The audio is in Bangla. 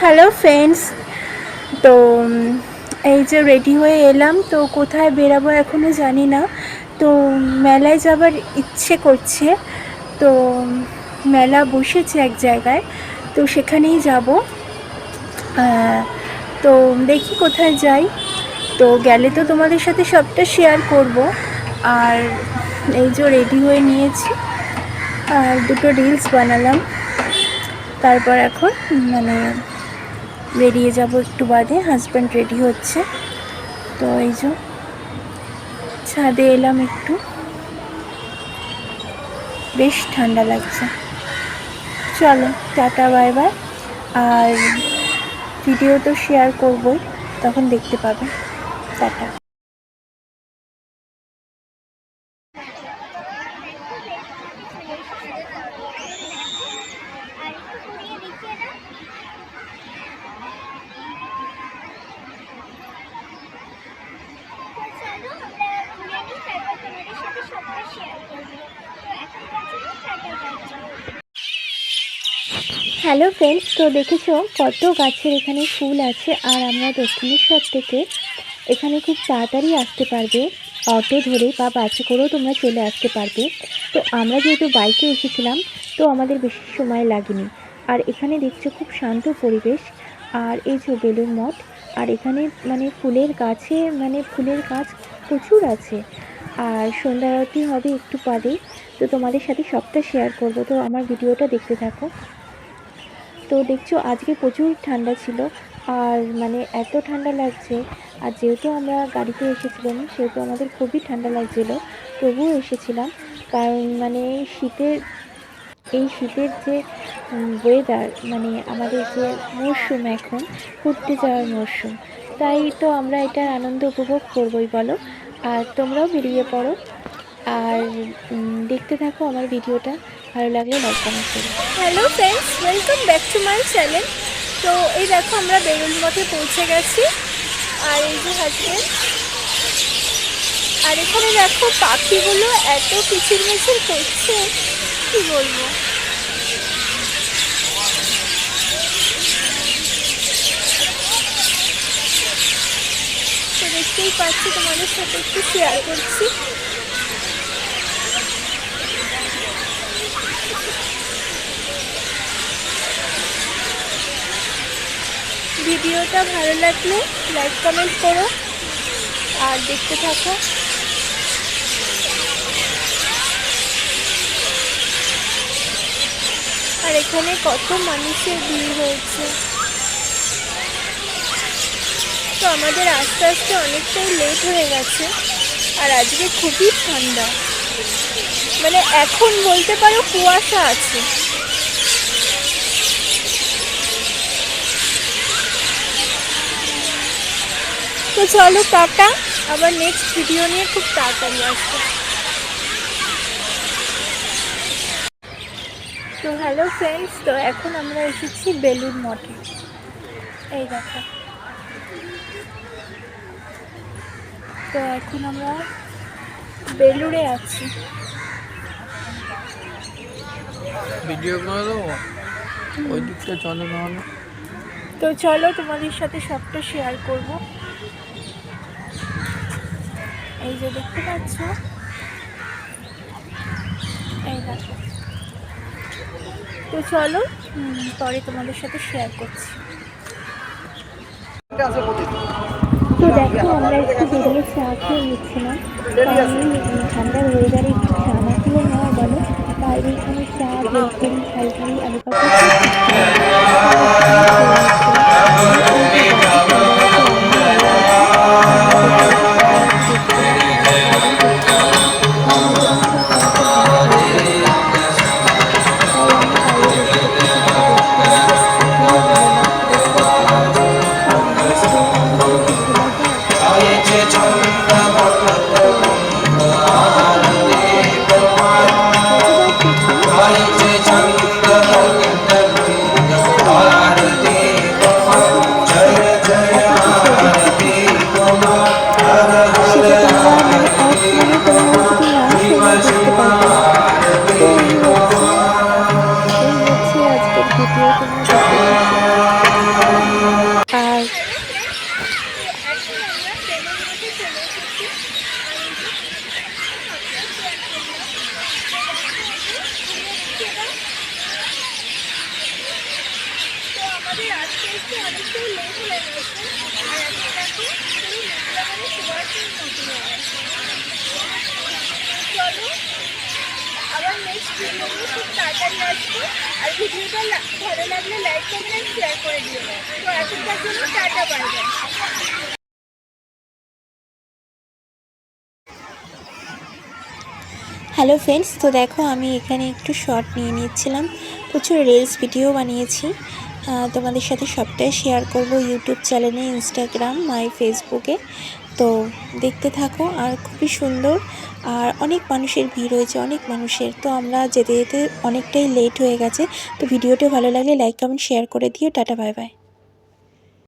হ্যালো ফ্রেন্ডস তো এই যে রেডি হয়ে এলাম, তো কোথায় বেরাবো এখনও জানি না। তো, মেলায় যাবার ইচ্ছে করছে। তো মেলা বসেছে এক জায়গায়, তো সেখানেই যাব। তো, দেখি কোথায় যাই। তো গেলে তো তোমাদের সাথে সবটা শেয়ার করব। আর এই যে রেডি হয়ে নিয়েছি। আর দুটো রিলস বানালাম। তারপর এখন মানে বেরিয়ে যাব একটু বাদে হাজব্যান্ড রেডি হচ্ছে। তো এই যে, ছাদে এলাম একটু। বেশ ঠান্ডা লাগছে। চলো, টাটা, বাই বাই। আর ভিডিও তো শেয়ার করবই, তখন দেখতে পাবে। টাটা চলো আমরা ঘুরে নিই তারপর তোমাদের সাথে সবটা শেয়ার করব তো এখনকার জন্য টাটা বাই হ্যালো ফ্রেন্ডস তো দেখেছ কত গাছের এখানে ফুল আছে আর আমরা দক্ষিণেশ্বর থেকে এখানে খুব তাড়াতাড়ি আসতে পারবে। অটো ধরে বা বাসে করেও তোমরা চলে আসতে পারবে। তো আমরা যেহেতু বাইকে এসেছিলাম, তো আমাদের বেশি সময় লাগেনি। আর এখানে দেখছ খুব শান্ত পরিবেশ। আর এই যে বেলুর মঠ, আর এখানে মানে ফুলের গাছে মানে ফুলের গাছ প্রচুর আছে। আর সন্ধ্যা আরতি হবে একটু পরেই, তো তোমাদের সাথে সবটা শেয়ার করব। তো আমার ভিডিওটা দেখতে থাকো। তো দেখছ, আজকে প্রচুর ঠান্ডা ছিল আর মানে এত ঠান্ডা লাগছে। আর যেহেতু আমরা গাড়িতে এসেছিলাম, সেহেতু আমাদের খুবই ঠান্ডা লাগছিল, তবুও এসেছিলাম। কারণ মানে শীতের, এই শীতের যে ওয়েদার মানে আমাদের যে মরশুম এখন ঘুরতে যাওয়ার মরশুম তাই তো আমরা এটার আনন্দ উপভোগ করবই বলো। আর তোমরাও বেরিয়ে পড়ো। আর দেখতে থাকো আমার ভিডিওটা। ভালো লাগলে লাইক কমেন্ট করো। Hello friends welcome back to my channel তো এই দেখো আমরা বেরুল মঠে পৌঁছে গেছি। আর এই যে হাজবেন্ড আর এখানে দেখো পাখিগুলো এত কিচির মিচির করছে, কি বলব? দেখতেই পাচ্ছি তোমাদের সাথে একটু শেয়ার করছি। ভিডিওটা ভালো লাগলে লাইক কমেন্ট করো আর দেখতে থাকো। আর এখানে কত মানুষের ভিড় হয়েছে। তো আমাদের আস্তে আস্তে অনেকটাই লেট হয়ে গেছে আর আজকে খুবই ঠান্ডা। মানে এখন বলতে পারো কুয়াশা আছে। তো চলো টাটা। আবার নেক্সট ভিডিও নিয়ে খুব তাড়াতাড়ি আসব। তো হ্যালো ফ্রেন্ডস তো এখন আমরা এসেছি বেলুর মঠে। এই দেখো। তো এখন আমরা বেলুড়ে আছি। ভিডিও করে দেবো? ওই দিকটা চলো তাহলে। তো চলো তোমাদের সাথে সবটা শেয়ার করব। এই যে দেখতে পাচ্ছ? এই দেখো। তো চলো পরে তোমাদের সাথে শেয়ার করছি। তো দেখো আমরা একটু বেরিয়ে চা খেয়ে নিচ্ছিলাম। ঠান্ডার ওয়েদারে একটু চা না খেলে নেওয়া বলো। বাইরে এখানে চা বেলপুরি ঝালপুরি আলু হ্যালো ফ্রেন্ডস তো দেখো আমি এখানে একটু শর্ট নিয়ে নিচ্ছিলাম। প্রচুর রিলস ভিডিও বানিয়েছি। তোমাদের সাথে সবটাই শেয়ার করব ইউটিউব চ্যানেলে ইনস্টাগ্রাম মাই ফেসবুকে তো দেখতে থাকো, আর খুবই সুন্দর। আর অনেক মানুষের ভিড় হয়েছে অনেক মানুষের। তো আমরা যেতে যেতে অনেকটাই লেট হয়ে গেছে। তো ভিডিওটা ভালো লাগলে লাইক কমেন্ট শেয়ার করে দিও। Tata bye by